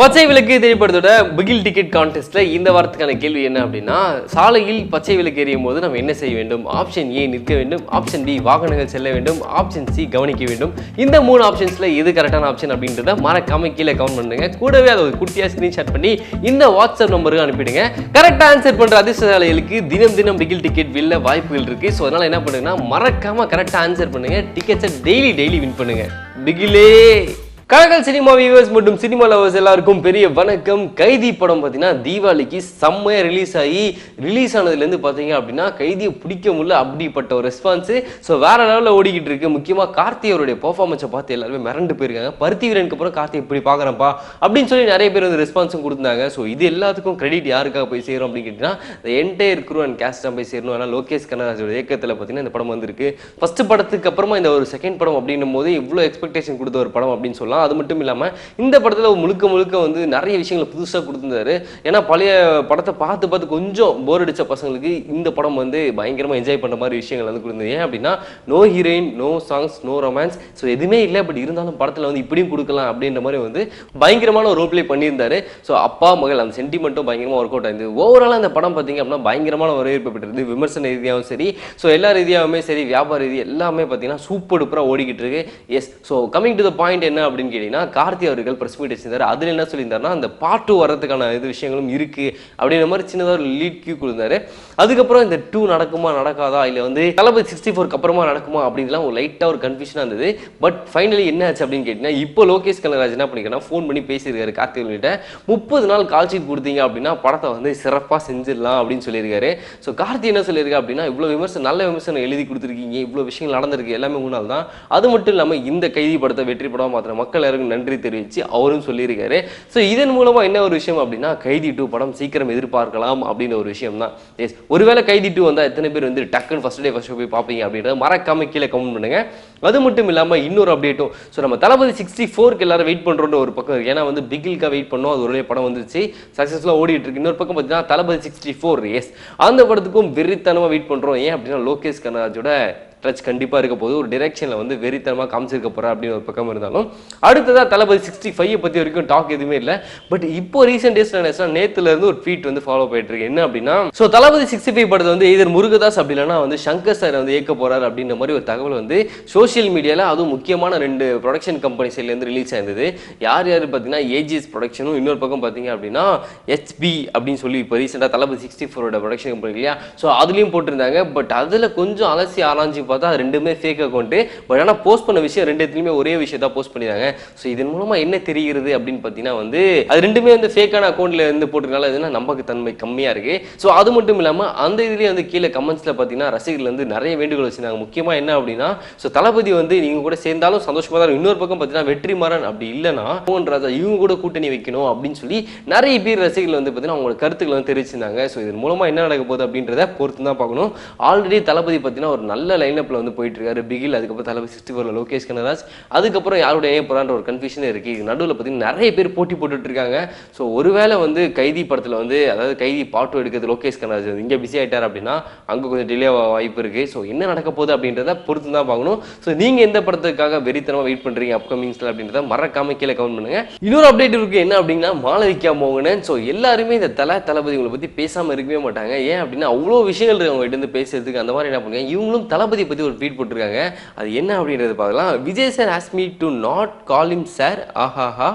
பச்சை விளக்கு திரைப்படத்தோட பிகில் டிக்கெட் கான்டெஸ்ட்ல இந்த வாரத்துக்கான கேள்வி என்ன அப்படின்னா சாலையில் பச்சை விளக்கு எரியும் போது நம்ம என்ன செய்ய வேண்டும்? ஆப்ஷன் ஏ நிற்க வேண்டும் ஆப்ஷன் பி வாகனங்கள் செல்ல வேண்டும் ஆப்ஷன் சி கவனிக்க வேண்டும். இந்த மூணு ஆப்ஷன்ஸ்ல எது கரெக்டான ஆப்ஷன் அப்படின்றத மறக்காம கீழே கவுண்ட் பண்ணுங்க. கூடவே அதை ஒரு குட்டியா ஸ்கிரீன்ஷாட் பண்ணி இந்த வாட்ஸ்அப் நம்பருக்கு அனுப்பிடுங்க. கரெக்டாக ஆன்சர் பண்ற அதிர்ஷ்டசாலைகளுக்கு தினம் தினம் பிகில் டிக்கெட் வில்ல வாய்ப்புகள் இருக்கு. ஸோ அதனால என்ன பண்ணுங்கன்னா மறக்காம கரெக்டாக ஆன்சர் பண்ணுங்க. டிக்கெட்ஸை டெய்லி டெய்லி வின் பண்ணுங்க. பிகிலே! கலகல் சினிமா வியூவர்ஸ் மற்றும் சினிமா லவர்ஸ் எல்லாருக்கும் பெரிய வணக்கம். கைதி படம் பார்த்தீங்கன்னா தீபாவளிக்கு செம்மையாக ரிலீஸ் ஆகி ரிலீஸ் ஆனதுலேருந்து பார்த்தீங்க அப்படின்னா கைதியை பிடிக்க முடியல அப்படிப்பட்ட ஒரு ரெஸ்பான்ஸு ஸோ வேற லெவலில் ஓடிக்கிட்டு இருக்கு. முக்கியமாக கார்த்தி அவருடைய பார்த்து எல்லாருமே மிரண்டு போயிருக்காங்க. பருத்தி வீரனுக்கு அப்புறம் கார்த்தி இப்படி பார்க்குறப்பா? அப்படின்னு சொல்லி நிறைய பேர் வந்து ரெஸ்பான்ஸும் கொடுத்தாங்க ஸோ இது எல்லாத்துக்கும் கிரெடிட் யாருக்காக போய் சேரும் அப்படின்னு கேட்டிங்கன்னா என்டையர் குரூ அண்ட் கேஸ்ட் தான் போய் சேரணும். ஆனால் லோகேஷ் கனராஜோட இயக்கத்தில் பார்த்தீங்கன்னா இந்த படம் வந்திருக்கு. ஃபஸ்ட்டு படத்துக்கு அப்புறமா இந்த ஒரு செகண்ட் படம் அப்படின்னும் போது இவ்வளோ எக்ஸ்பெக்டேஷன் கொடுத்த ஒரு படம் அப்படின்னு சொல்லலாம். அது மட்டும் இல்லாமல் இந்த படத்தில் முழுக்க முழுக்க வந்து நிறைய விஷயங்களை புதுசாக கொடுத்துருந்தாரு. ஏன்னா பழைய படத்தை பார்த்து பார்த்து கொஞ்சம் போர் அடித்த பசங்களுக்கு இந்த படம் வந்து பயங்கரமாக என்ஜாய் பண்ணுற மாதிரி விஷயங்கள் வந்து கொடுத்தது ஏன் அப்படின்னா no heroine no songs no romance so எதுவுமே இல்லை. பட் இருந்தாலும் படத்தில் வந்து இப்படியும் கொடுக்கலாம் அப்படின்ற மாதிரி வந்து பயங்கரமான ஒரு ரோல் ப்ளே பண்ணியிருந்தாரு. ஸோ அப்பா மகள் அந்த சென்டிமெண்ட்டும் பயங்கரமாக ஒர்க் அவுட் ஆயிருந்தது ஓவராலாக அந்த படம் பார்த்தீங்க அப்படின்னா பயங்கரமான வரவேற்பு பெற்றிருந்தது விமர்சன ரீதியாகவும் சரி. ஸோ எல்லா ரீதியாகவுமே சரி வியாபார ரீதி எல்லாமே பார்த்தீங்கன்னா சூப்பர் டூப்பராக ஓடிக்கிட்டு இருக்கு. Yes so coming to the point என்ன அப்படின்னு கேட்டிங்கன்னா கார்த்தி அவர்கள் ப்ரெஸ் மீட் வச்சிருந்தார். அதில் என்ன சொல்லியிருந்தாருன்னா அந்த பாட்டு வர்றதுக்கான இது விஷயங்களும் இருக்கு அப்படின்ற மாதிரி சின்னதாக ஒரு லீட் கியூ கொடுத்தாரு. அதுக்கப்புறம் இந்த டூ நடக்குமா நடக்காதா இல்லை வந்து தளபதி சிக்ஸ்டி ஃபோருக்கு அப்புறமா நடக்குமா அப்படின்லாம் ஒரு லைட்டாக ஒரு கன்ஃபியூஷனாக இருந்தது. பட் ஃபைனலி என்ன ஆச்சு அப்படின்னு கேட்டிங்கன்னா இப்போ லோகேஷ் கனகராஜ் என்ன பண்ணிக்கிறேன் ஃபோன் பண்ணி பேசியிருக்காரு கார்த்திகிட்ட முப்பது நாள் கால்ஷீட் கொடுத்தீங்க அப்படின்னா படத்தை வந்து சிறப்பாக செஞ்சிடலாம் அப்படின்னு சொல்லியிருக்காரு. ஸோ கார்த்தி என்ன சொல்லியிருக்கா அப்படின்னா இவ்வளோ விமர்சனம் நல்ல விமர்சனம் எழுதி கொடுத்துருக்கீங்க இவ்வளோ விஷயங்கள் நடந்திருக்கு எல்லாமே முன்னால் தான் அது மட்டும் இல்லாமல் இந்த கைதி படத்தை வெற்றி படம் மாத்திர மக்கள் எல்லாருக்கும் நன்றி தெரிவித்து அவரும் சொல்லியிருக்காரு. ஸோ இதன் மூலமாக என்ன ஒரு விஷயம் அப்படின்னா கைதி டூ படம் சீக்கிரம் எதிர்பார்க்கலாம் அப்படின்ற ஒரு விஷயம் தான். எஸ் ஒருவேளை கைதி டூ வந்தால் எத்தனை பேர் வந்து டக்குன்னு ஃபர்ஸ்ட் டே ஃபர்ஸ்ட் போய் பார்ப்பீங்க அப்படின்றத மறக்காம கீழே கமெண்ட் பண்ணுங்க. அது மட்டும் இல்லாமல் இன்னொரு அப்டேட்டும் ஸோ நம்ம தளபதி சிக்ஸ்டி ஃபோருக்கு எல்லாரும் வெயிட் பண்ணுறோன்ற ஒரு பக்கம் இருக்குது ஏன்னா வந்து பிகில்காக வெயிட் பண்ணோம். அது ஒரு படம் வந்துச்சு சக்ஸஸ்ஃபுல்லாக ஓடிட்டு இருக்கு. இன்னொரு பக்கம் பார்த்தீங்கன்னா தளபதி சிக்ஸ்டி ஃபோர் எஸ் அந்த படத்துக்கும் வெறித்தனமாக வெயிட் பண்ணுறோம் ஏன் அப்படின்னா லோகேஷ் கனராஜோட டச் கண்டிப்பாக இருக்க போது ஒரு டிரெக்ஷனில் வந்து வெறித்தனமாக காமிச்சிருக்க போகிறா அப்படின்னு ஒரு பக்கம் இருந்தாலும் அடுத்ததாக தளபதி சிக்ஸ்டி ஃபைவ் பற்றி வரைக்கும் டாக் எதுவுமே இல்லை. பட் இப்போ ரீசெண்ட் டேஸ் நினைச்சா நேத்துல ஒரு ட்வீட் வந்து ஃபாலோ பண்ணிட்டு இருக்கு. என்ன அப்படின்னா ஸோ தளபதி சிக்ஸ்டி ஃபைவ் படத்தை வந்து எதிர் முருகதாஸ் அப்படி இல்லைன்னா வந்து சங்கர் சார் வந்து இயக்க போகிறார் அப்படின்ற மாதிரி ஒரு தகவல் வந்து சோஷியல் மீடியாவில் அதுவும் முக்கியமான ரெண்டு ப்ரொடக்ஷன் கம்பெனி சைட்லேருந்து ரிலீஸ் ஆயிருந்தது. யார் யார் பார்த்தீங்கன்னா ஏஜிஎஸ் ப்ரொடக்ஷனும் இன்னொரு பக்கம் பார்த்தீங்க அப்படின்னா ஹெச்பி அப்படின்னு சொல்லி இப்போ ரீசெண்டாக தளபதி சிக்ஸ்டி ஃபோரோட ப்ரொடக்ஷன் கம்பெனி இல்லையா? ஸோ அதுலேயும் போட்டிருந்தாங்க. பட் அதில் கொஞ்சம் அலசி ஆராய்ச்சி பார்த்தா அது ரெண்டுமே ஃபேக் அக்கௌண்ட்டு பட் ஆனால் போஸ்ட் பண்ண விஷயம் ரெண்டு இடத்துலையுமே ஒரே விஷயத்த போஸ்ட் பண்ணிடுறாங்க ஸோ இதன் மூலமாக என்ன தெரிகிறது அப்படின்னு பார்த்தீங்கன்னா வந்து அது ரெண்டுமே வந்து ஃபேக்கான அக்கௌண்ட்டில் இருந்து போட்டிருக்கனால இதுனா நம்பக்கு தன்மை கம்மியாக இருக்குது ஸோ அது மட்டும் இல்லாமல் அந்த இதுலேயே வந்து கீழே கமெண்ட்ஸில் பார்த்தீங்கன்னா ரசிகர்கள் வந்து நிறைய வேண்டுகோள் வச்சிருந்தாங்க. முக்கியமாக என்ன அப்படின்னா ஸோ தளபதி வந்து நீங்கள் கூட சேர்ந்தாலும் சந்தோஷமாக தான் இன்னொரு பக்கம் பார்த்தீங்கன்னா வெற்றிமாறன் அப்படி இல்லைன்னா மோகன் ராஜா இவங்க கூட கூட்டணி வைக்கணும் அப்படின்னு சொல்லி நிறைய பேர் ரசிகர்கள் வந்து பார்த்தீங்கன்னா அவங்களோட கருத்துக்களை வந்து தெரிவிச்சிருந்தாங்க. ஸோ இதன் மூலமாக என்ன நடக்க போகுது அப்படின்றத பொறுத்து தான் பார்க்கணும். ஆல்ரெடி தளபதி பார்த்தீங்கன்னா ஒரு நல்ல லைனில் லைனப்பில் வந்து போயிட்டுருக்காரு பிகில் அதுக்கப்புறம் தலைமை சிக்ஸ்டி ஃபோரில் லோகேஷ் கனராஜ். அதுக்கப்புறம் யாரோட ஏன் போகிறான்ற ஒரு கன்ஃபியூஷனே இருக்குது இது நடுவில் பார்த்தீங்கன்னா நிறைய பேர் போட்டி போட்டுட்ருக்காங்க ஸோ ஒருவேளை வந்து கைதி படத்தில் வந்து அதாவது கைதி பாட்டு எடுக்கிறது லோகேஷ் கனராஜ் இங்கே பிஸி ஆகிட்டார் அப்படின்னா அங்கே கொஞ்சம் டிலே வாய்ப்பு இருக்குது ஸோ என்ன நடக்க போகுது அப்படின்றத பொறுத்து தான் பார்க்கணும். ஸோ நீங்கள் எந்த படத்துக்காக வெறித்தனமாக வெயிட் பண்ணுறீங்க அப்கமிங்ஸில் அப்படின்றத மறக்காம கீழே கமெண்ட் பண்ணுங்கள் இன்னொரு அப்டேட் இருக்குது என்ன அப்படின்னா மாளவிகா மோகனன். ஸோ எல்லாருமே இந்த தலை தளபதி உங்களை பத்தி பேசாம இருக்கவே மாட்டாங்க. ஏன் அப்படின்னா அவ்வளோ விஷயங்கள் இருக்கு அவங்க இருந்து பேசுறதுக்கு. அந்த மாதிரி என்ன பண்ணுங்க? இவங்களும் தளபதி பற்றி ஒரு ட்வீட் போட்டிருக்காங்க. அது என்ன அப்படின்றது பார்க்கலாம். Vijay sir has me to not call him sir ஆஹாஹா.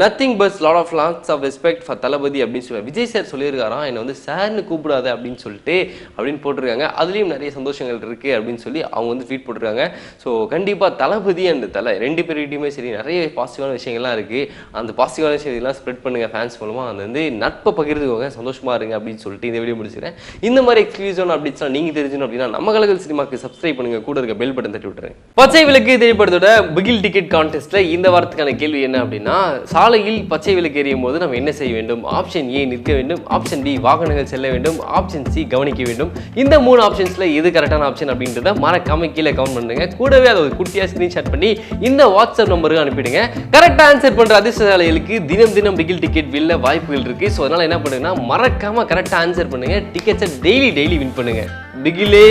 Nothing but lot of longs of respect for Thalapathy அப்படின்னு சொல்லி விஜய் சார் சொல்லியிருக்காராம். என்னை வந்து சார்னு கூப்பிடாத அப்படின்னு சொல்லிட்டு அப்படின்னு போட்டிருக்காங்க. அதுலேயும் நிறைய சந்தோஷங்கள் இருக்குது அப்படின்னு சொல்லி அவங்க வந்து ட்வீட் போட்டிருக்காங்க. ஸோ கண்டிப்பாக தளபதி அண்ட் தலை ரெண்டு பேர்கிட்டையுமே சரி நிறைய பாசிட்டிவான விஷயங்கள்லாம் இருக்குது அந்த பாசிட்டிவான விஷயங்கள்லாம் ஸ்ப்ரெட் பண்ணுங்கள் ஃபேன்ஸ் மூலமாக அது வந்து நட்பை பகிர்ந்துக்கோங்க. சந்தோஷமாக இருங்க அப்படின்னு சொல்லிட்டு இந்த வீடியோ முடிச்சுக்கிறேன். இந்த மாதிரி எக்ஸ்க்ளூசிவான அப்டேட்ஸ்லாம் நீங்கள் தெரிஞ்சுக்கணும் அப்படின்னா நம்ம கலகல் சினிமாக்கு சப்ஸ்கிரைப் பண்ணுங்க. கூட இருக்க பெல் பட்டன் தட்டி விட்டுறேன் பச்சை விளக்கு திரைப்படத்தோட பிகில் டிக்கெட் கான்டெஸ்ட்ல இந்த வாரத்துக்கான கேள்வி என்ன அப்படின்னா சாலையில் பச்சை விளக்கு எரியும் போது நம்ம என்ன செய்ய வேண்டும்? ஆப்ஷன் ஏ நிற்க வேண்டும். ஆப்ஷன் பி வாகனங்கள் செல்ல வேண்டும். ஆப்ஷன் சி கவனிக்க வேண்டும். இந்த மூணு ஆப்ஷன்ஸ்ல எது கரெக்டான ஆப்ஷன் அப்படின்றத மறக்காம கீழே கவுண்ட் பண்ணுங்க. கூடவே அதை ஒரு குட்டியா ஸ்கிரீன்ஷாட் பண்ணி இந்த வாட்ஸ்அப் நம்பருக்கு அனுப்பிடுங்க. கரெக்டாக ஆன்சர் பண்ணுற அதிர்ஷ்டசாலைகளுக்கு தினம் தினம் பிகில் டிக்கெட் வில்ல வாய்ப்புகள் இருக்கு. ஸோ அதனால என்ன பண்ணுங்கன்னா மறக்காம கரெக்டாக ஆன்சர் பண்ணுங்க. டிக்கெட்ஸை டெய்லி டெய்லி வின் பண்ணுங்க. பிகிலே!